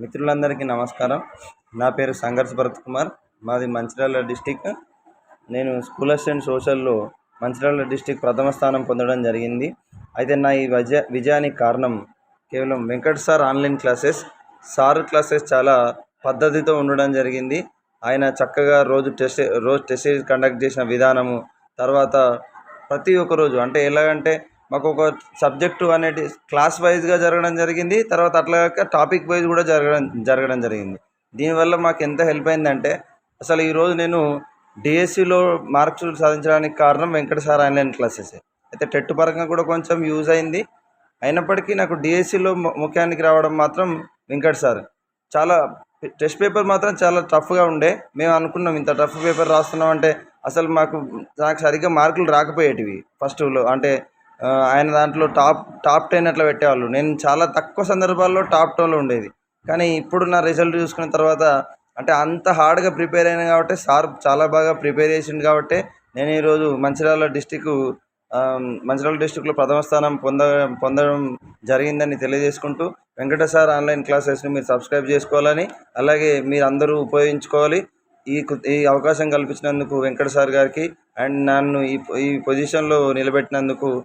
మిత్రులందరికీ నమస్కారం. నా పేరు సంఘర్ష్ భరత్ కుమార్. మాది మంచిర్యాల డిస్టిక్. నేను స్కూల్ అసిస్టెంట్ సోషల్లో మంచిర్యాల డిస్టిక్ ప్రథమ స్థానం పొందడం జరిగింది. అయితే నా ఈ విజయ విజయానికి కారణం కేవలం Venkat sir online classes. Sir classes చాలా పద్ధతితో ఉండడం జరిగింది. ఆయన చక్కగా రోజు టెస్ట్ రోజు టెస్ట్ కండక్ట్ చేసిన విధానము తర్వాత ప్రతి ఒక్క రోజు అంటే ఎలాగంటే మాకు ఒక సబ్జెక్టు అనేది క్లాస్ వైజ్గా జరగడం జరిగింది తర్వాత అట్లాగా టాపిక్ వైజ్ కూడా జరగడం జరగడం జరిగింది. దీనివల్ల మాకు ఎంత హెల్ప్ అయిందంటే అసలు ఈరోజు నేను డిఎస్సిలో మార్క్స్ సాధించడానికి కారణం వెంకట సార్ ఆన్లైన్ క్లాసెస్. అయితే టెట్ పరంగా కూడా కొంచెం యూజ్ అయింది. అయినప్పటికీ నాకు డిఎస్సిలో ముఖ్యానికి రావడం మాత్రం వెంకట్ సార్. చాలా టెస్ట్ పేపర్ మాత్రం చాలా టఫ్గా ఉండే. మేము అనుకున్నాం ఇంత టఫ్ పేపర్ రాస్తున్నాం అంటే అసలు మాకు నాకు సరిగ్గా మార్కులు రాకపోయేటివి ఫస్ట్లో అంటే ఆయన దాంట్లో టాప్ టాప్ టెన్ అట్లా పెట్టేవాళ్ళు. నేను చాలా తక్కువ సందర్భాల్లో టాప్ టెన్లో ఉండేది. కానీ ఇప్పుడు నా రిజల్ట్ చూసుకున్న తర్వాత అంటే అంత హార్డ్గా ప్రిపేర్ అయినా కాబట్టి సార్ చాలా బాగా ప్రిపేర్ చేసిండు కాబట్టి నేను ఈరోజు మంచిర్యాల డిస్టిక్ మంచిర్యాల డిస్టిక్లో ప్రథమ స్థానం పొంద పొందడం జరిగిందని తెలియజేసుకుంటూ వెంకట సార్ ఆన్లైన్ క్లాసెస్ని మీరు సబ్స్క్రైబ్ చేసుకోవాలని అలాగే మీరు అందరూ ఉపయోగించుకోవాలి. ఈ కు- ఈ అవకాశం కల్పించినందుకు వెంకట సార్ గారికి అండ్ నన్ను ఈ ఈ పొజిషన్లో నిలబెట్టినందుకు